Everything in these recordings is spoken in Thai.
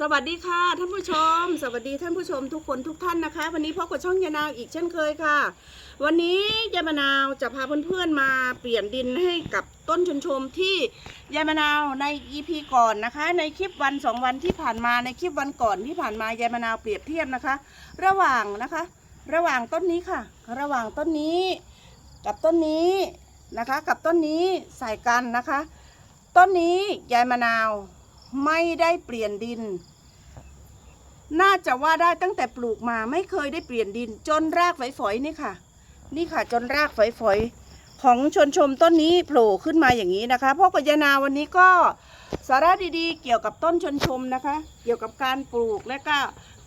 สวัสดีค่ะท่านผู้ชม สวัสดีท่านผู้ชมทุกคนทุกท่านนะคะ วันนี้พบกับช่องยานาวอีกเช่นเคยค่ะ วันนี้ยายมะนาวจะพาเพื่อนๆมาเปลี่ยนดินให้กับต้นชนชมที่ยายมะนาวใน EP ก่อนนะคะ ในคลิปวันสองวันที่ผ่านมาในคลิปวันก่อนที่ผ่านมายายมะนาวเปรียบเทียบนะคะ ระหว่างนะคะ ระหว่างต้นนี้ค่ะ ระหว่างต้นนี้กับต้นนี้นะคะ กับต้นนี้ใส่กันนะคะ ต้นนี้ยายมะนาว ไม่ได้เปลี่ยนดิน น่าจะว่าได้ตั้งแต่ปลูกมาไม่เคยได้เปลี่ยนดิน จนรากฝอยๆนี่ค่ะ นี่ค่ะ จนรากฝอยๆของชนชมต้นนี้โผล่ขึ้นมาอย่างนี้นะคะพ่อกับยายนาวันนี้ก็สาระดีๆ เกี่ยวกับต้นชนชมนะคะ เกี่ยวกับการปลูกและก็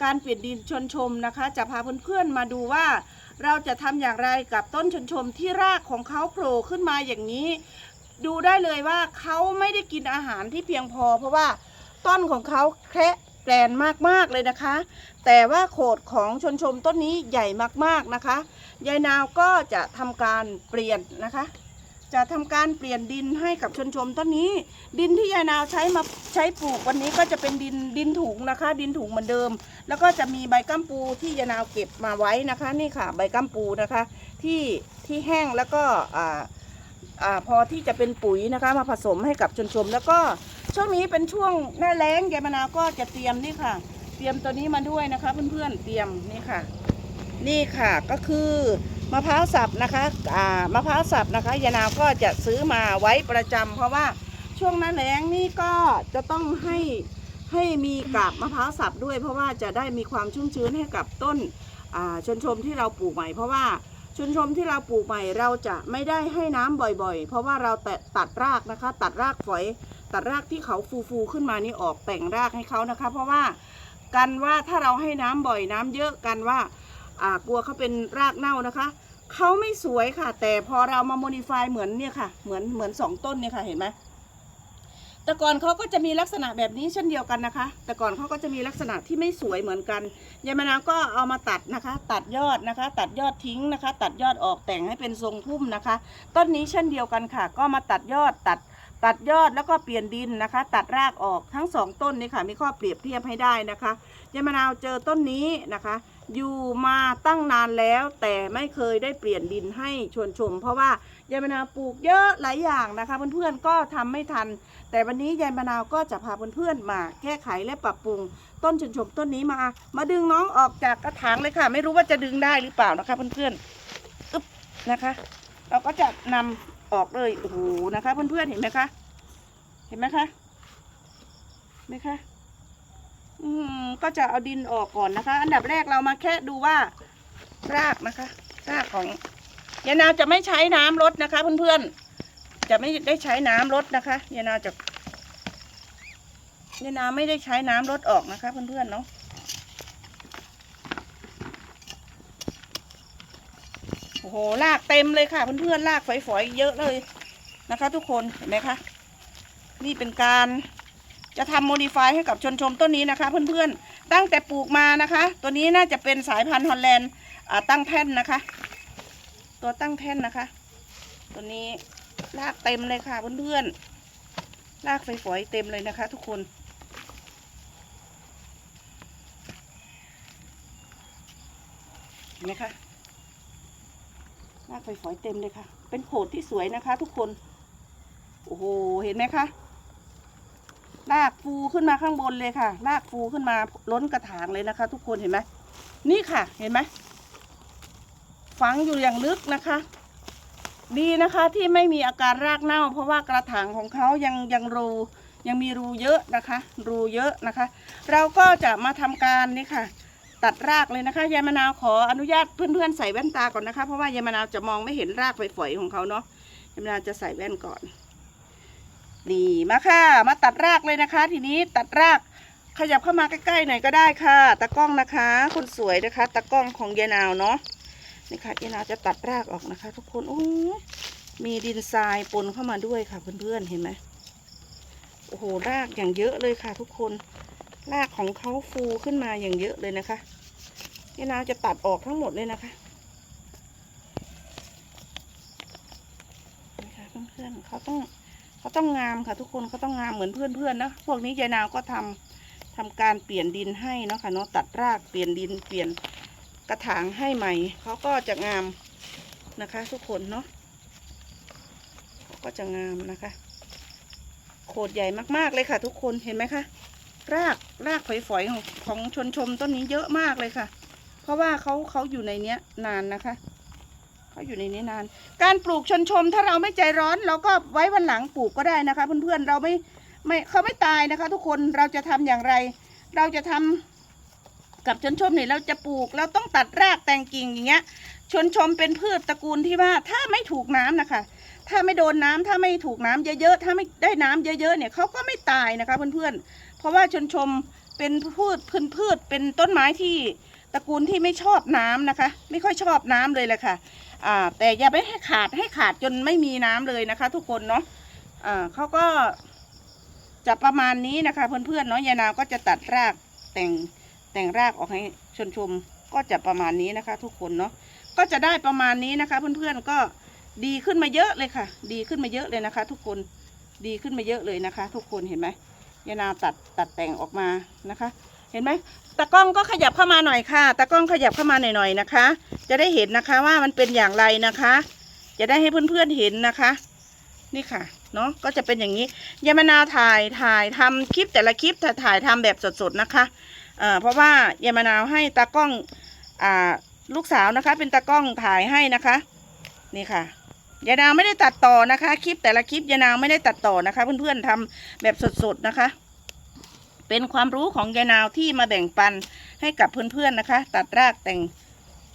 การเปลี่ยนดินชนชมนะคะ จะพาเพื่อนๆมาดูว่าเราจะทำอย่างไรกับต้นชนชมที่รากของเขาโผล่ขึ้นมาอย่างนี้ ดูได้เลยว่าเขาไม่ได้กินอาหารที่เพียงพอ เพราะว่าต้นของเขาแคระแกรนมากๆเลยนะคะ แต่ว่าโขดของชนชมต้นนี้ใหญ่มากๆนะคะยายนาวก็จะทำการเปลี่ยนนะคะ จะทำการเปลี่ยนดินให้กับชนชมต้นนี้ ดินที่ยายนาวใช้มาใช้ปลูกวันนี้ก็จะเป็นดินดินถุงนะคะ ดินถุงเหมือนเดิม แล้วก็จะมีใบกัมปูที่ยายนาวเก็บมาไว้นะคะ นี่ค่ะ ใบกัมปูนะคะ ที่ที่แห้งแล้วก็อ่า อพอที่จะเป็นปุ๋ยนะคะมาผสมให้กับชนชม แล้วก็ช่วงนี้เป็นช่วงหน้าแล้งยายมะนาวก็จะเตรียมนี่ค่ะ เตรียมตัวนี้มาด้วยนะคะเพื่อนๆเตรียมนี่ค่ะ นี่ค่ะก็คือมะพร้าวสับนะคะอ่ามะพร้าวสับนะคะยายนาวก็จะซื้อมาไว้ประจำเพราะว่าช่วงหน้าแล้งนี่ก็จะต้องให้ให้มีกาบมะพร้าวสับด้วย เพราะว่าจะได้มีความชุ่มชื้นให้กับต้นอ่าชนชมที่เราปลูกใหม่ เพราะว่า ชุนชมที่เราปลูกใหม่เราจะไม่ได้ให้น้ำบ่อยๆ เพราะว่าเราแตะตัดรากนะคะ ตัดรากฝอย ตัดรากที่เขาฟูๆขึ้นมานี่ออกแต่งรากให้เขานะคะ เพราะว่ากันว่าถ้าเราให้น้ำบ่อยน้ำเยอะกันว่าอ่ากลัวเขาเป็นรากเน่านะคะเขาไม่สวยค่ะ แต่พอเรามาโมดิฟายเหมือนเนี่ยค่ะ เหมือนเหมือนสองต้นเนี่ยค่ะเห็นไหม แต่ก่อนเขาก็จะมีลักษณะแบบนี้เช่นเดียวกันนะคะ แต่ก่อนเขาก็จะมีลักษณะที่ไม่สวยเหมือนกันยายมะนาวก็เอามาตัดนะคะ ตัดยอดนะคะ ตัดยอดทิ้งนะคะ ตัดยอดออกแต่งให้เป็นทรงพุ่มนะคะ ต้นนี้เช่นเดียวกันค่ะ ก็มาตัดยอดตัดตัดยอดแล้วก็เปลี่ยนดินนะคะ ตัดรากออกทั้งสองต้นนี้ค่ะ มีข้อเปรียบเทียบให้ได้นะคะยายมะนาวเจอต้นนี้นะคะ อยู่มาตั้งนานแล้ว แต่ไม่เคยได้เปลี่ยนดินให้ชวนชม เพราะว่า ยายมะนาวปลูกเยอะหลายอย่างนะคะ เพื่อนๆก็ทำไม่ทัน แต่วันนี้ยายมะนาวก็จะพาเพื่อนๆมา แก้ไขและปรับปรุง ต้นชนชมต้นนี้มา มาดึงน้องออกจากกระถางเลยค่ะ ไม่รู้ว่าจะดึงได้หรือเปล่านะคะ เพื่อนๆอึ๊บนะคะ เราก็จะนำออกเลยโอ้โหนะคะ เพื่อนๆเห็นไหมคะ เห็นไหมคะไหมคะอืมก็จะเอาดินออกก่อนนะคะ อันดับแรกเรามาแค่ดูว่ารากนะคะ รากของ ยายนาวจะไม่ใช้น้ำรดนะคะ เพื่อนๆ จะไม่ได้ใช้น้ำรดนะคะยายนาวจะยายนาวไม่ได้ใช้น้ำรดออกนะคะ เพื่อนๆเนาะโอ้โหรากเต็มเลยค่ะ เพื่อนๆรากฝอยๆเยอะเลยนะคะ ทุกคนเห็นไหมคะนี่เป็นการจะทำโมดิฟายให้กับชนชมต้นนี้นะคะ เพื่อนๆ ตั้งแต่ปลูกมานะคะ ตัวนี้น่าจะเป็นสายพันธุ์ฮอลแลนด์ตั้งแท่นนะคะ ตัวตั้งแท่นนะคะ ตัวนี้รากเต็มเลยค่ะเพื่อนๆรากไฟฝอยเต็มเลยนะคะ ทุกคนเห็นไหมคะรากไฟฝอยเต็มเลยค่ะ เป็นโขดที่สวยนะคะ ทุกคน โอ้โห เห็นไหมคะรากฟูขึ้นมาข้างบนเลยค่ะรากฟูขึ้นมาล้นกระถางเลยนะคะ ทุกคนเห็นไหมนี่ค่ะ เห็นไหม ฝังอยู่อย่างลึกนะคะ ดีนะคะที่ไม่มีอาการรากเน่า เพราะว่ากระถางของเขายังยังรูยังมีรูเยอะนะคะ รูเยอะนะคะ เราก็จะมาทำการนี่ค่ะ ตัดรากเลยนะคะยายมะนาวขออนุญาตเพื่อนๆใส่แว่นตาก่อนนะคะ เพราะว่ายายมะนาวจะมองไม่เห็นรากฝอยๆของเขาเนาะยายมะนาวจะใส่แว่นก่อนนี่มาค่ะ มาตัดรากเลยนะคะ ทีนี้ตัดรากขยับเข้ามาใกล้ๆหน่อยก็ได้ค่ะตะกล้องนะคะ คนสวยนะคะตะกล้องของยายนาวเนาะ นี่ค่ะอีนาจะตัดรากออกนะคะ ทุกคนโอ้ยมีดินทรายปนเข้ามาด้วยค่ะเพื่อนๆเห็นไหมโอ้โหรากอย่างเยอะเลยค่ะ ทุกคนรากของเขาฟูขึ้นมาอย่างเยอะเลยนะคะอีนาจะตัดออกทั้งหมดเลยนะคะนี่ค่ะเพื่อนๆเขาต้องเขาต้องงามค่ะ ทุกคนเขาต้องงามเหมือนเพื่อนๆนะพวกนี้ยายนาวก็ทำททำการเปลี่ยนดินให้เนาะค่ะเนาะตัดรากเปลี่ยนดินเปลี่ยน กระถางให้ใหม่เขาก็จะงามนะคะทุกคนเนาะเขาก็จะงามนะคะโขดใหญ่มากๆเลยค่ะ ทุกคนเห็นไหมคะรากรากฝอยๆของของชนชมต้นนี้เยอะมากเลยค่ะ เพราะว่าเขาเขาอยู่ในเนี้ยนานนะคะเขาอยู่ในนี้นาน การปลูกชนชมถ้าเราไม่ใจร้อนเราก็ไว้วันหลังปลูกก็ได้นะคะ เพื่อนๆเราไม่ไม่เขาไม่ตายนะคะ ทุกคนเราจะทำอย่างไร เราจะทำ กับชนชมเนี่ยเราจะปลูกเราต้องตัดรากแต่งกิ่งอย่างเงี้ย ชนชมเป็นพืชตระกูลที่ว่าถ้าไม่ถูกน้ำนะคะ ถ้าไม่โดนน้ำถ้าไม่ถูกน้ำเยอะๆถ้าไม่ได้น้ำเยอะๆเนี่ยเขาก็ไม่ตายนะคะเพื่อนๆเพราะว่าชนชมเป็นพืชพืชพืชเป็นต้นไม้ที่ตระกูลที่ไม่ชอบน้ำนะคะ ไม่ค่อยชอบน้ำเลยแหละค่ะอ่าแต่อย่าไปให้ขาดให้ขาดจนไม่มีน้ำเลยนะคะ ทุกคนเนาะอ่าเขาก็จะประมาณนี้นะคะ เพื่อนๆเนาะยายนาวก็จะตัดรากแต่ง แต่งรากออกให้ชนชมก็จะประมาณนี้นะคะ ทุกคนเนาะก็จะได้ประมาณนี้นะคะ เพื่อนๆก็ดีขึ้นมาเยอะเลยค่ะ ดีขึ้นมาเยอะเลยนะคะ ทุกคนดีขึ้นมาเยอะเลยนะคะ ทุกคนเห็นไหมยานาตัดตัดแต่งออกมานะคะ เห็นไหมตากล้องก็ขยับเข้ามาหน่อยค่ะตากล้องขยับเข้ามาหน่อยๆนะคะ จะได้เห็นนะคะว่ามันเป็นอย่างไรนะคะ จะได้ให้เพื่อนๆเห็นนะคะ นี่ค่ะเนาะก็จะเป็นอย่างนี้ยามะนาถ่ายถ่ายทำคลิปแต่ละคลิปถ่ายถ่ายทำแบบสดๆนะคะ เพราะว่ายายมะนาวให้ตากล้องอ่าลูกสาวนะคะ เป็นตากล้องถ่ายให้นะคะ นี่ค่ะยายนาวไม่ได้ตัดต่อนะคะ คลิปแต่ละคลิปยายนาวไม่ได้ตัดต่อนะคะ เพื่อนๆทำแบบสดๆนะคะ เป็นความรู้ของยายนาวที่มาแบ่งปันให้กับเพื่อนๆนะคะ ตัดรากแต่ง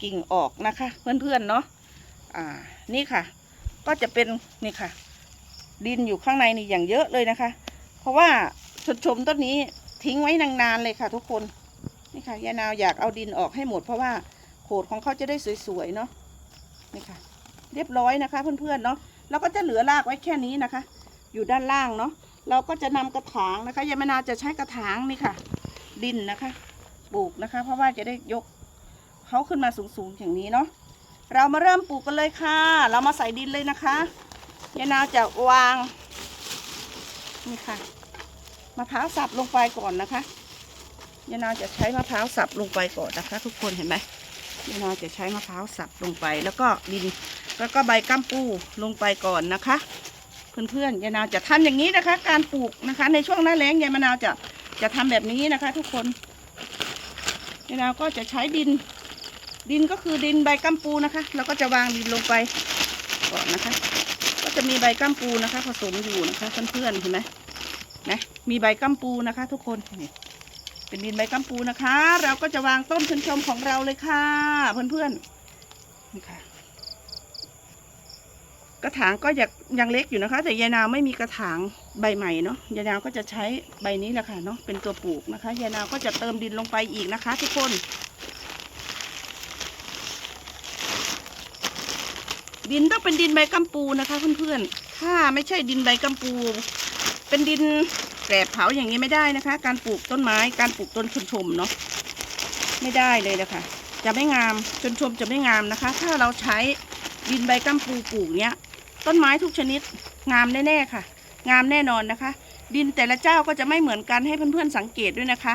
กิ่งออกนะคะ เพื่อนๆเนาะอ่านี่ค่ะ ก็จะเป็นนี่ค่ะ ดินอยู่ข้างในนี่อย่างเยอะเลยนะคะ เพราะว่าชนชมต้นนี้ ทิ้งไว้นานๆเลยค่ะ ทุกคนนี่ค่ะยายนาวอยากเอาดินออกให้หมด เพราะว่าโขดของเขาจะได้สวยๆเนาะนี่ค่ะ เรียบร้อยนะคะ เพื่อนๆเนาะแล้วก็จะเหลือรากไว้แค่นี้นะคะ อยู่ด้านล่างเนาะเราก็จะนำกระถางนะคะยายมนาวจะใช้กระถางนี่ค่ะ ดินนะคะปลูกนะคะ เพราะว่าจะได้ยกเขาขึ้นมาสูงๆอย่างนี้เนาะเรามาเริ่มปลูกกันเลยค่ะ เรามาใส่ดินเลยนะคะยายนาวจะวางนี่ค่ะ มะพร้าวสับลงไปก่อนนะคะยายนาจะใช้มะพร้าวสับลงไปก่อนนะคะ ทุกคนเห็นไหมยายนาจะใช้มะพร้าวสับลงไป แล้วก็ดินแล้วก็ใบกัมปูลงไปก่อนนะคะ เพื่อนๆยายนาจะทำอย่างนี้นะคะ การปลูกนะคะ ในช่วงหน้าแล้งยายมะนาวจะจะทำแบบนี้นะคะ ทุกคนยายนาก็จะใช้ดิน ดินก็คือดินใบกัมปูนะคะแล้วก็จะวางดินลงไปก่อนนะคะ ก็จะมีใบกัมปูนะคะ ผสมอยู่นะคะเพื่อนๆเห็นไหม นะมีใบกัมปูนะคะ ทุกคนนี่เป็นดินใบกัมปูนะคะ เราก็จะวางต้นชนชมของเราเลยค่ะ เพื่อนๆนี่ค่ะกระถางก็ยังยังเล็กอยู่นะคะ แต่ยายนาวไม่มีกระถางใบใหม่เนาะยายนาวก็จะใช้ใบนี้แหละค่ะเนาะเป็นตัวปลูกนะคะยายนาวก็จะเติมดินลงไปอีกนะคะ ทุกคน ดินต้องเป็นดินใบกัมปูนะคะ เพื่อนๆถ้าไม่ใช่ดินใบกัมปู เป็นดินแกรบเผาอย่างนี้ไม่ได้นะคะ การปลูกต้นไม้การปลูกต้นชนชมเนาะไม่ได้เลยนะคะ จะไม่งามชนชมจะไม่งามนะคะ ถ้าเราใช้ดินใบกัมปูปลูกเนี้ยต้นไม้ทุกชนิดงามแน่ๆค่ะ งามแน่นอนนะคะ ดินแต่ละเจ้าก็จะไม่เหมือนกันให้เพื่อนๆสังเกตด้วยนะคะ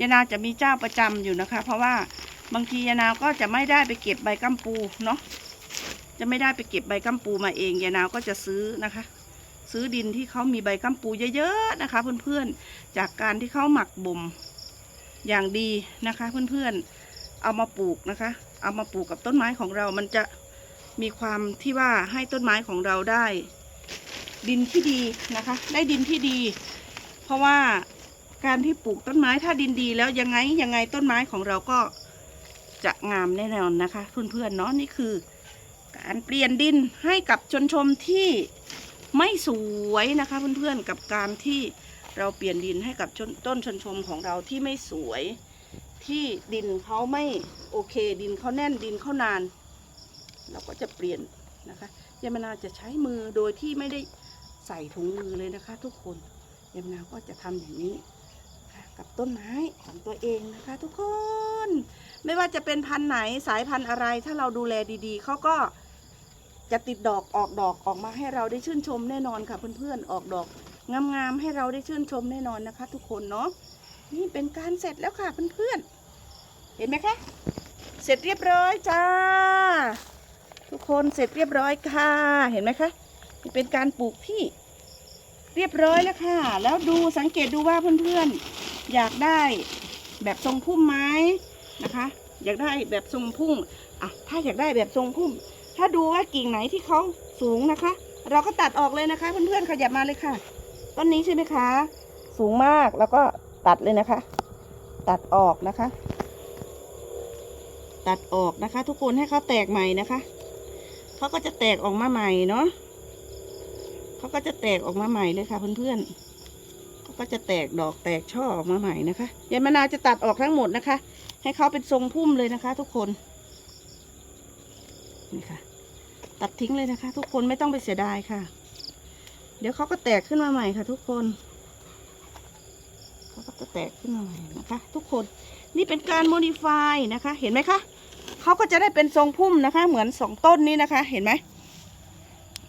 ยานาจะมีเจ้าประจำอยู่นะคะ เพราะว่าบางทียานาก็จะไม่ได้ไปเก็บใบกัมปูเนาะจะไม่ได้ไปเก็บใบกัมปูมาเองยานาก็จะซื้อนะคะ ซื้อดินที่เขามีใบกัมปูเยอะๆนะคะ เพื่อนๆ จากการที่เขาหมักบ่มอย่างดีนะคะ เพื่อนๆ เอามาปลูกนะคะ เอามาปลูกกับต้นไม้ของเรา มันจะมีความที่ว่าให้ต้นไม้ของเราได้ ดินที่ดีนะคะ ได้ดินที่ดี เพราะว่าการที่ปลูกต้นไม้ถ้าดินดีแล้วยังไงยังไงต้นไม้ของเราก็จะงามแน่นอนนะคะ เพื่อนๆเนาะนี่คือ การเปลี่ยนดินให้กับชนชมที่ ไม่สวยนะคะเพื่อนๆกับการที่เราเปลี่ยนดินให้กับต้นชนชมของเราที่ไม่สวย ที่ดินเขาไม่โอเค ดินเขาแน่นดินเขานาน เราก็จะเปลี่ยนนะคะยายมนาจะใช้มือโดยที่ไม่ได้ใส่ถุงมือเลยนะคะ ทุกคนยายมนาก็จะทำอย่างนี้กับต้นไม้ของตัวเองนะคะ ทุกคน ไม่ว่าจะเป็นพันธุ์ไหนสายพันธุ์อะไร ถ้าเราดูแลดีๆเขาก็ จะติดดอกออกดอกออกมาให้เราได้ชื่นชมแน่นอนค่ะเพื่อนๆออกดอกงามๆให้เราได้ชื่นชมแน่นอนนะคะ ทุกคนเนาะนี่เป็นการเสร็จแล้วค่ะเพื่อนๆเห็นไหมคะเสร็จเรียบร้อยจ้า ทุกคนเสร็จเรียบร้อยค่ะเห็นไหมคะนี่เป็นการปลูกที่เรียบร้อยแล้วค่ะ แล้วดูสังเกตดูว่าเพื่อนๆอยากได้แบบทรงพุ่มไหมนะคะ อยากได้แบบทรงพุ่มอะถ้าอยากได้แบบทรงพุ่ม ถ้าดูว่ากิ่งไหนที่เขาสูงนะคะ เราก็ตัดออกเลยนะคะเพื่อนๆขยับมาเลยค่ะ ต้นนี้ใช่ไหมคะ สูงมากแล้วก็ตัดเลยนะคะ ตัดออกนะคะ ตัดออกนะคะ ทุกคนให้เขาแตกใหม่นะคะเขาก็จะแตกออกมาใหม่เนาะเขาก็จะแตกออกมาใหม่เลยค่ะเพื่อนๆเขาก็จะแตกดอกแตกช่อออกมาใหม่นะคะยายมนาจะตัดออกทั้งหมดนะคะ ให้เขาเป็นทรงพุ่มเลยนะคะ ทุกคนนี่ค่ะ ตัดทิ้งเลยนะคะ ทุกคนไม่ต้องไปเสียดายค่ะ เดี๋ยวเขาก็แตกขึ้นมาใหม่ค่ะ ทุกคนเขาก็จะแตกขึ้นมาใหม่นะคะ ทุกคนนี่เป็นการโมดิฟายนะคะ เห็นไหมคะเขาก็จะได้เป็นทรงพุ่มนะคะ เหมือนสองต้นนี้นะคะ เห็นไหม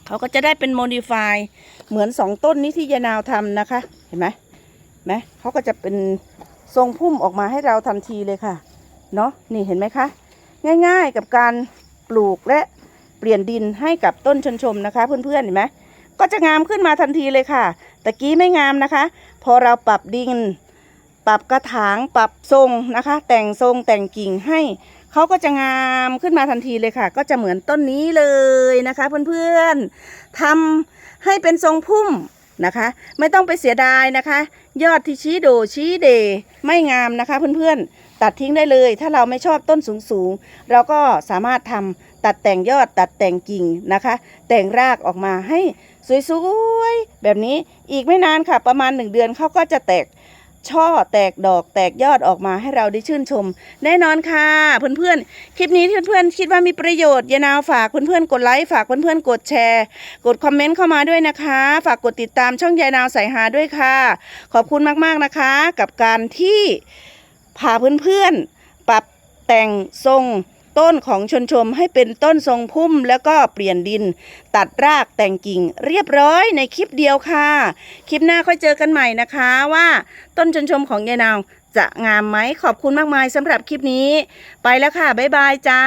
เขาก็จะได้เป็นโมดิฟายเหมือนสองต้นนี้ที่ยานาวทำนะคะ เห็นไหมไหมเขาก็จะเป็นทรงพุ่มออกมาให้เราทันทีเลยค่ะ เนาะนี่เห็นไหมคะ ง่ายๆกับการปลูกและ เปลี่ยนดินให้กับต้นชนชมนะคะ เพื่อนๆเห็นไหมก็จะงามขึ้นมาทันทีเลยค่ะตะกี้ไม่งามนะคะ พอเราปรับดิน ปรับกระถางปรับทรงนะคะ แต่งทรงแต่งกิ่งให้เขาก็จะงามขึ้นมาทันทีเลยค่ะ ก็จะเหมือนต้นนี้เลยนะคะ เพื่อนๆทำให้เป็นทรงพุ่มนะคะ ไม่ต้องไปเสียดายนะคะ ยอดที่ชี้โดชี้เด ไม่งามนะคะ เพื่อนๆ ตัดทิ้งได้เลย ถ้าเราไม่ชอบต้นสูงๆเราก็สามารถทำตัดแต่งยอดตัดแต่งกิ่งนะคะ แต่งรากออกมาให้สวยๆแบบนี้อีกไม่นานค่ะ ประมาณหนึ่งเดือนเขาก็จะแตกช่อแตกดอกแตกยอดออกมาให้เราได้ชื่นชม แน่นอนค่ะ เพื่อนๆ คลิปนี้ที่เพื่อนๆ คิดว่ามีประโยชน์อยานาวฝากเพื่อนๆ กดไลค์ฝากเพื่อนๆ กดแชร์ กดคอมเมนต์เข้ามาด้วยนะคะ ฝากกดติดตามช่องยายนาวสายหาด้วยค่ะ ขอบคุณมากๆนะคะ กับการที่ พาเพื่อนๆ ปรับแต่งทรงต้นของชนชมให้เป็นต้นทรงพุ่มแล้วก็เปลี่ยนดิน ตัดรากแต่งกิ่งเรียบร้อยในคลิปเดียวค่ะ คลิปหน้าค่อยเจอกันใหม่นะคะว่าต้นชนชมของยายนาวจะงามไหมขอบคุณมากมายสำหรับคลิปนี้ ไปแล้วค่ะ บ๊ายบายจ้า